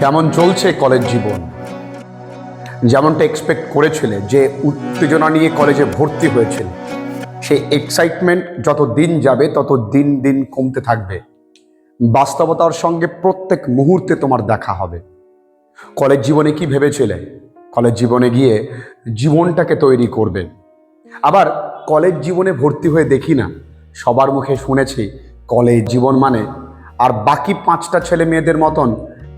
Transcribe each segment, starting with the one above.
কেমন চলছে কলেজ জীবন? যেমনটা এক্সপেক্ট করেছিলে, যে উত্তেজনা নিয়ে কলেজে ভর্তি হয়েছিল, সেই এক্সাইটমেন্ট যত দিন যাবে, তত দিন দিন কমতে থাকবে। বাস্তবতার সঙ্গে প্রত্যেক মুহূর্তে তোমার দেখা হবে। কলেজ জীবনে কি ভেবেছিলে? কলেজ জীবনে গিয়ে জীবনটাকে তৈরি করবে। আবার কলেজ জীবনে ভর্তি হয়ে দেখি না, সবার মুখে শুনেছি, কলেজ জীবন মানে আর বাকি পাঁচটা ছেলে মেয়েদের মতন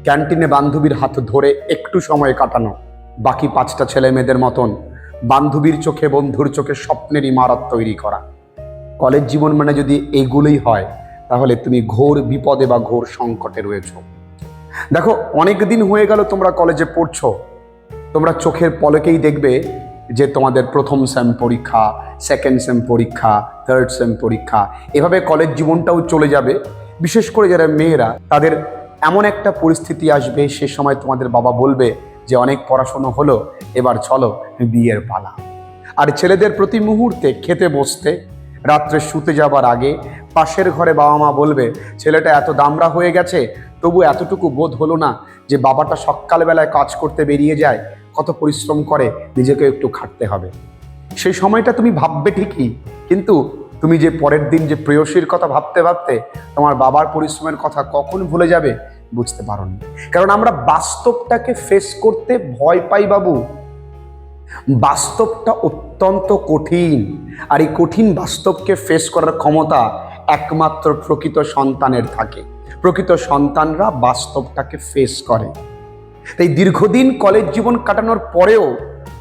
ক্যান্টিনে বান্ধবীর হাত ধরে একটু সময় কাটানো। বাকি পাঁচটা ছেলে মেয়েদের মতন বান্ধবীর চোখে, বন্ধুর চোখে স্বপ্নের ইমারত তৈরি করা। কলেজ জীবন মানে যদি এইগুলোই হয়, তাহলে তুমি ঘোর বিপদে বা ঘোর সংকটে রয়েছো। দেখো অনেক দিন হয়ে গেল তোমরা কলেজে পড়ছো। তোমরা চোখের পলকেই দেখবে যে তোমাদের প্রথম সেম পরীক্ষা, সেকেন্ড সেম পরীক্ষা, থার্ড সেম পরীক্ষা, এভাবে কলেজ জীবনটাও চলে যাবে। বিশেষ করে যারা মেয়েরা, তাদের এমন একটা পরিস্থিতি আসবে, সে সময় তোমাদের বাবা বলবে যে অনেক পড়াশুনো হলো, এবার চলো বিয়ের পালা। আর ছেলেদের প্রতি মুহূর্তে খেতে বসতে, রাত্রে শুতে যাবার আগে পাশের ঘরে বাবা মা বলবে, ছেলেটা এত দামরা হয়ে গেছে, তবু এতটুকু বোধ হলো না যে বাবাটা সকালবেলায় কাজ করতে বেরিয়ে যায়, কত পরিশ্রম করে, নিজেকে একটু খাটতে হবে। সেই সময়টা তুমি ভাববে ঠিকই, কিন্তু তুমি যে পরের দিন যে প্রেয়সীর কথা ভাবতে ভাবতে তোমার বাবার পরিশ্রমের কথা কখন ভুলে যাবে বুঝতে পারোনি। কারণ আমরা বাস্তবটাকে ফেস করতে ভয় পাই বাবু। বাস্তবটা অত্যন্ত কঠিন। আর এই কঠিন বাস্তবকে ফেস করার ক্ষমতা একমাত্র প্রকৃত সন্তানের থাকে। প্রকৃত সন্তানরা বাস্তবটাকে ফেস করে। তাই দীর্ঘদিন কলেজ জীবন কাটানোর পরেও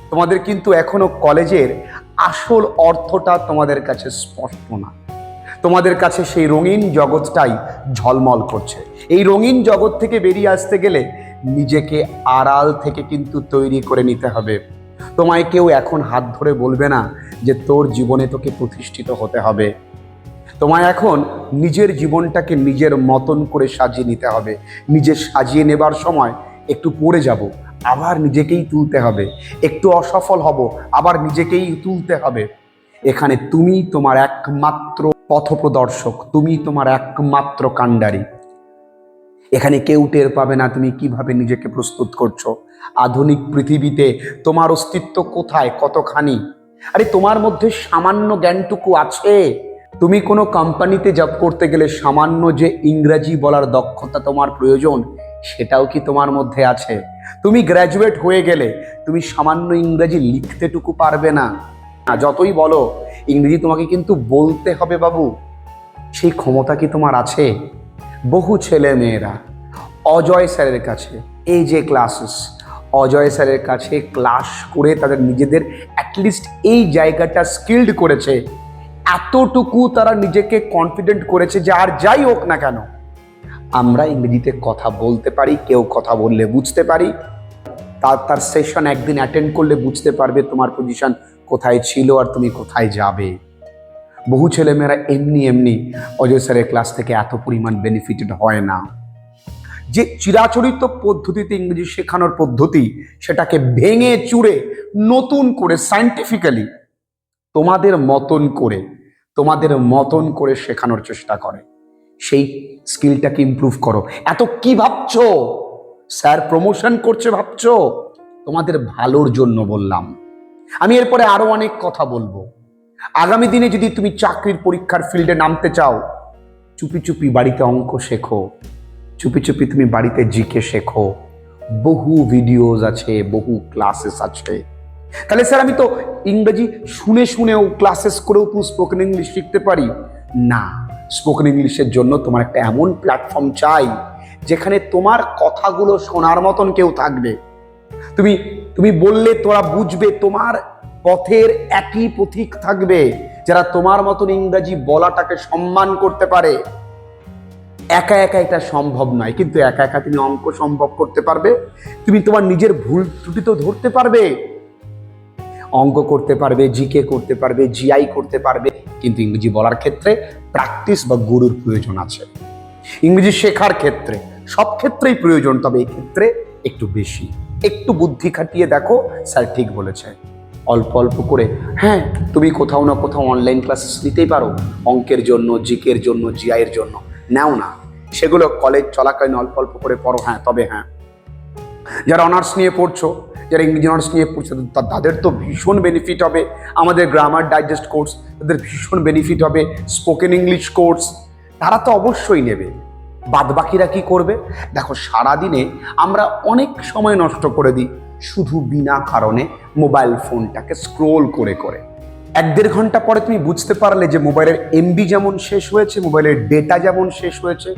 তোমাদের কিন্তু এখনও কলেজের আসল অর্থটা তোমাদের কাছে স্পষ্ট না। তোমাদের কাছে সেই রঙিন জগৎটাই ঝলমল করছে। এই রঙিন জগৎ থেকে বেরিয়ে আসতে গেলে নিজেকে আড়াল থেকে কিন্তু তৈরি করে নিতে হবে। তোমায় কেউ এখন হাত ধরে বলবে না যে তোর জীবনে তোকে প্রতিষ্ঠিত হতে হবে। তোমায় এখন নিজের জীবনটাকে নিজের মতন করে সাজিয়ে নিতে হবে। নিজে সাজিয়ে নেবার সময় একটু পড়ে যাব, আবার নিজেকেই তুলতে হবে। একটু অসফল হব, আবার নিজেকেই তুলতে হবে। এখানে তুমি তোমার একমাত্র পথপ্রদর্শক তুমি তোমার একমাত্র কাণ্ডারি। এখানে কেউ টের পাবে না তুমি কীভাবে নিজেকে প্রস্তুত করছ। আধুনিক পৃথিবীতে তোমার অস্তিত্ব কোথায়? কতখানি? আরে তোমার মধ্যে সামান্য জ্ঞানটুকু আছে। তুমি কোনো কোম্পানিতে জব করতে গেলে সামান্য যে ইংরাজি বলার দক্ষতা তোমার প্রয়োজন সেটাও কি তোমার মধ্যে আছে? তুমি গ্র্যাজুয়েট হয়ে গেলে তুমি সামান্য ইংরাজি লিখতেটুকু পারবে না না, যতই বলো ইংরেজি তোমাকে কিন্তু বলতে হবে বাবু। সেই ক্ষমতা কি তোমার আছে? বহু ছেলে মেয়েরা, অজয় স্যারের কাছে, এই যে ক্লাসেস অজয় স্যারের কাছে ক্লাস করে তাদের নিজেদের অ্যাটলিস্ট এই জায়গাটা স্কিল্ড করেছে। এতটুকু তারা নিজেকে কনফিডেন্ট করেছে যে আর যাই হোক না কেন। আমরা ইংরেজিতে কথা বলতে পারি, কেউ কথা বললে বুঝতে পারি। তার তার সেশন একদিন অ্যাটেন্ড করলে বুঝতে পারবে তোমার পজিশন কোথায় ছিল আর তুমি কোথায় যাবে? বহু ছেলেমেয়েরা এমনি এমনি অজয় স্যারের ক্লাস থেকে এত পরিমাণ বেনিফিটেড হয় না। যে চিরাচরিত পদ্ধতিতে ইংরেজি শেখানোর পদ্ধতি সেটাকে ভেঙে চুরে নতুন করে সায়েন্টিফিক্যালি তোমাদের মতন করে, তোমাদের মতন করে শেখানোর চেষ্টা করে। সেই স্কিলটাকে ইমপ্রুভ করো। এত কি ভাবছ? স্যার প্রমোশন করছে ভাবছ? তোমাদের ভালোর জন্য বললাম। আমি এরপরে আরও অনেক কথা বলব। আগামী দিনে যদি তুমি চাকরির পরীক্ষার ফিল্ডে নামতে চাও, চুপি চুপি বাড়িতে অঙ্ক শেখো, চুপি চুপি তুমি বাড়িতে জিকে শেখো, বহু ভিডিওজ আছে, বহু ক্লাসেস আছে। তাহলে স্যার আমি তো ইংরেজি শুনে শুনেও ক্লাসেস করেও তুমি স্পোকেন ইংলিশ শিখতে পারি? না স্পোকেন ইংলিশের জন্য তোমার একটা এমন প্ল্যাটফর্ম চাই, যেখানে তোমার কথাগুলো শোনার মতন কেউ থাকবে। তুমি তুমি বললে তোরা বুঝবে তোমার পথের একই পথিক থাকবে যারা তোমার মতন ইংরাজি বলাটাকে সম্মান করতে পারে। একা একা এটা সম্ভব নয়, কিন্তু একা একা তুমি অঙ্ক সম্ভব করতে পারবে। তুমি তোমার নিজের ভুল ত্রুটি তো ধরতে পারবে। অঙ্ক করতে পারবে, জিকে করতে পারবে, জিআই করতে পারবে, কিন্তু ইংরেজি বলার ক্ষেত্রে প্র্যাকটিস বা গুরুর প্রয়োজন আছে। ইংরেজি শেখার ক্ষেত্রে, সব ক্ষেত্রেই প্রয়োজন, তবে এই ক্ষেত্রে একটু বেশি। একটু বুদ্ধি খাটিয়ে দেখো, স্যার ঠিক বলেছে। অল্প অল্প করে। হ্যাঁ তুমি কোথাও না কোথাও অনলাইন ক্লাসেস নিতেই পারো। অঙ্কের জন্য জিকের জন্য জিআইয়ের জন্য। নাও না। সেগুলো কলেজ চলাকালীন অল্প অল্প করে পড়ো। হ্যাঁ তবে হ্যাঁ। যারা অনার্স নিয়ে পড়ছো, যারা ইংরেজি অনার্স নিয়ে পড়ছে তাদের তো ভীষণ বেনিফিট হবে। আমাদের গ্রামার ডাইজেস্ট কোর্স তাদের ভীষণ বেনিফিট হবে। স্পোকেন ইংলিশ কোর্স তারা তো অবশ্যই নেবে। বাদবাকিরা কি করবে? দেখো, সারাদিনে আমরা অনেক সময় নষ্ট করে দিই। শুধু বিনা কারণে মোবাইল ফোনটাকে স্ক্রোল করে করে। এক দেড় ঘণ্টা পরে তুমি বুঝতে পারলে যে মোবাইলের এমবি যেমন শেষ হয়েছে, মোবাইলের ডেটা যেমন শেষ হয়েছে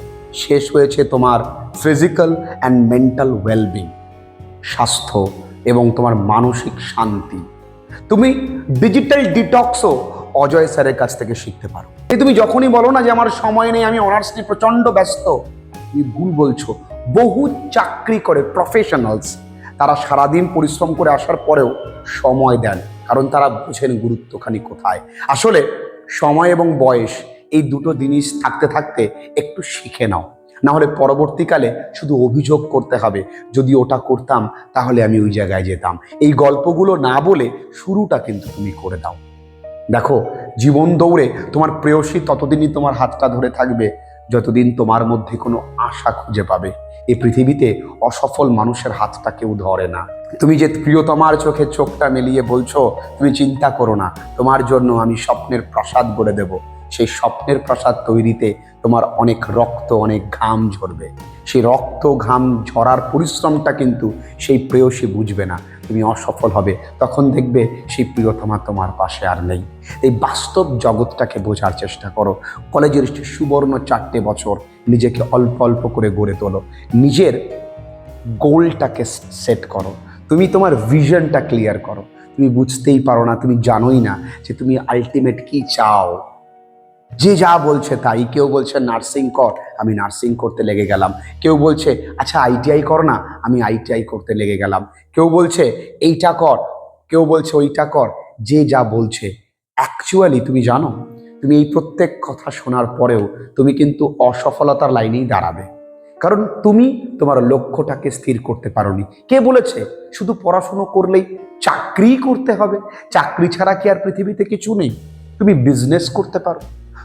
শেষ হয়েছে তোমার ফিজিক্যাল অ্যান্ড মেন্টাল ওয়েলবিং স্বাস্থ্য এবং তোমার মানসিক শান্তি। তুমি ডিজিটাল ডিটক্সও অজয় স্যারের কাছ থেকে শিখতে পারো। তুমি যখনই বলো না যে আমার সময় নেই, আমি অনার্স নিয়ে প্রচণ্ড ব্যস্ত তুমি ভুল বলছো। বহু চাকরি করে প্রফেশনালস তারা সারাদিন পরিশ্রম করে আসার পরেও সময় দেন, কারণ তারা বুঝেন গুরুত্বখানি কোথায়। আসলে সময় এবং বয়স এই দুটো জিনিস থাকতে থাকতে একটু শিখে নাও। না হলে পরবর্তীকালে শুধু অভিযোগ করতে হবে, যদি ওটা করতাম তাহলে আমি ওই জায়গায় যেতাম। এই গল্পগুলো না বলে শুরুটা কিন্তু তুমি করে দাও। দেখো, জীবন দৌড়ে তোমার প্রেয়সী ততদিনই তোমার হাতটা ধরে থাকবে, যতদিন তোমার মধ্যে কোনো আশা খুঁজে পাবে। এই পৃথিবীতে অসফল মানুষের হাতটা কেউ ধরে না। তুমি যে প্রিয়তমার চোখে চোখটা মিলিয়ে বলছো, তুমি চিন্তা করো না। তোমার জন্য আমি স্বপ্নের প্রাসাদ গড়ে দেব। সেই স্বপ্নের প্রাসাদ তৈরিতে তোমার অনেক রক্ত, অনেক ঘাম ঝরবে। সেই রক্ত, ঘাম ঝরার পরিশ্রমটা কিন্তু সেই প্রেয়সী বুঝবে না। তুমি অসফল হবে, তখন দেখবে সেই প্রিয়তমা তোমার পাশে আর নেই। এই বাস্তব জগৎটাকে বোঝার চেষ্টা করো। কলেজের সুবর্ণ চারটে বছর নিজেকে অল্প অল্প করে গড়ে তোলো। নিজের গোলটাকে সেট করো। তুমি তোমার ভিশনটা ক্লিয়ার করো। তুমি বুঝতেই পারো না, তুমি জানোই না যে তুমি আলটিমেট কি চাও। যে যা বলছে তাই, কেউ বলছে নার্সিং কর, আমি নার্সিং করতে লেগে গেলাম। কেউ বলছে আচ্ছা আইটিআই কর না, আমি আইটিআই করতে লেগে গেলাম। কেউ বলছে, এইটা কর। কেউ বলছে, ওইটা কর। যে যা বলছে অ্যাকচুয়ালি তুমি জানো, তুমি এই প্রত্যেক কথা শোনার পরেও তুমি কিন্তু অসফলতার লাইনেই দাঁড়াবে। কারণ তুমি তোমার লক্ষ্যটাকে স্থির করতে পারোনি। কে বলেছে? শুধু পড়াশুনো করলেই চাকরি করতে হবে। চাকরি ছাড়া কি আর পৃথিবীতে কিছু নেই? তুমি বিজনেস করতে পারো।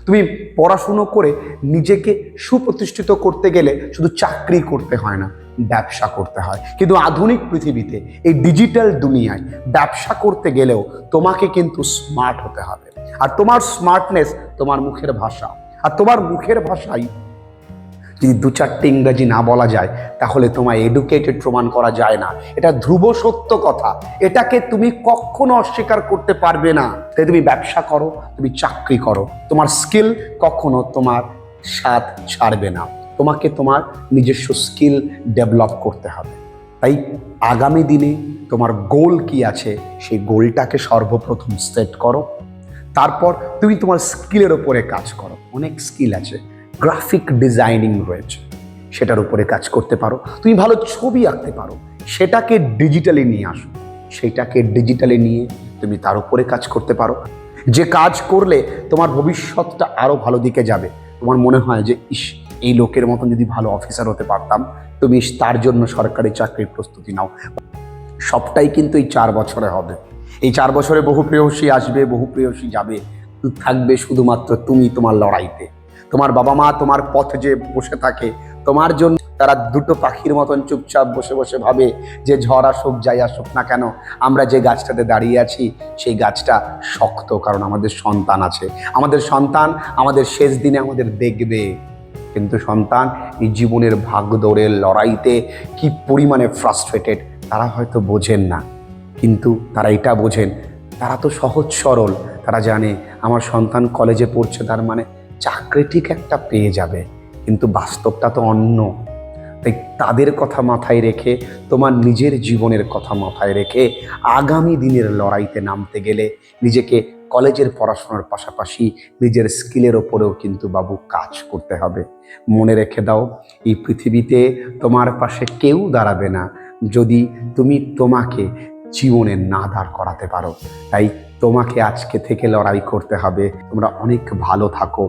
তুমি পড়াশুনো করে নিজেকে সুপ্রতিষ্ঠিত করতে গেলে শুধু চাকরি করতে হয় না, ব্যবসা করতে হয়। কিন্তু আধুনিক পৃথিবীতে এই ডিজিটাল দুনিয়ায় ব্যবসা করতে গেলেও তোমাকে কিন্তু স্মার্ট হতে হবে। আর তোমার স্মার্টনেস তোমার মুখের ভাষা। আর তোমার মুখের ভাষাই যদি দু চারটে ইংরাজি না বলা যায়, তাহলে তোমায় এডুকেটেড প্রমাণ করা যায় না। এটা ধ্রুব সত্য কথা। এটাকে তুমি কখনো অস্বীকার করতে পারবে না। তাই তুমি ব্যবসা করো, তুমি চাকরি করো। তোমার স্কিল কখনো তোমার স্বাদ ছাড়বে না। তোমাকে তোমার নিজস্ব স্কিল ডেভেলপ করতে হবে। তাই আগামী দিনে তোমার গোল কি আছে, সেই গোলটাকে সর্বপ্রথম সেট করো। তারপর তুমি তোমার স্কিলের ওপরে কাজ করো। অনেক স্কিল আছে। গ্রাফিক ডিজাইনিং রয়েছে। সেটার উপরে কাজ করতে পারো। তুমি ভালো ছবি আঁকতে পারো। সেটাকে ডিজিটালি নিয়ে আসো। সেটাকে ডিজিটালি নিয়ে তুমি তার উপরে কাজ করতে পারো। যে কাজ করলে তোমার ভবিষ্যৎটা আরও ভালো দিকে যাবে। তোমার মনে হয় যে, ইস, এই লোকের মতন যদি ভালো অফিসার হতে পারতাম, তুমি তার জন্য সরকারি চাকরির প্রস্তুতি নাও। সবটাই কিন্তু এই চার বছরে হবে। এই চার বছরে বহু প্রেয়সী আসবে, বহু প্রেয়সী যাবে। থাকবে শুধুমাত্র তুমি তোমার লড়াইতে। তোমার বাবা মা তোমার পথ যে বসে থাকে, তোমার জন্য তারা দুটো পাখির মতন চুপচাপ বসে বসে ভাবে যে ঝড় আসুক, যাই আসুক না কেন, আমরা যে গাছটাতে দাঁড়িয়ে আছি, সেই গাছটা শক্ত কারণ আমাদের সন্তান আছে। আমাদের সন্তান আমাদের শেষ দিনে আমাদের দেখবে। কিন্তু সন্তান এই জীবনের ভাগ ভাগদৌড়ের লড়াইতে কি পরিমাণে ফ্রাস্ট্রেটেড তারা হয়তো বোঝেন না। কিন্তু তারা এটা বোঝেন, তারা তো সহজ সরল, তারা জানে আমার সন্তান কলেজে পড়ছে, তার মানে চাকরি ঠিক একটা পেয়ে যাবে, কিন্তু বাস্তবটা তো অন্য। তাই তাদের কথা মাথায় রেখে, তোমার নিজের জীবনের কথা মাথায় রেখে আগামী দিনের লড়াইতে নামতে গেলে নিজেকে কলেজের পড়াশোনার পাশাপাশি নিজের স্কিলের ওপরেও কিন্তু বাবু কাজ করতে হবে। মনে রেখে দাও, এই পৃথিবীতে তোমার পাশে কেউ দাঁড়াবে না, যদি তুমি তোমাকে জীবনে না দাঁড় করাতে পারো। তাই তোমাকে আজকে থেকে লড়াই করতে হবে। তোমরা অনেক ভালো থাকো।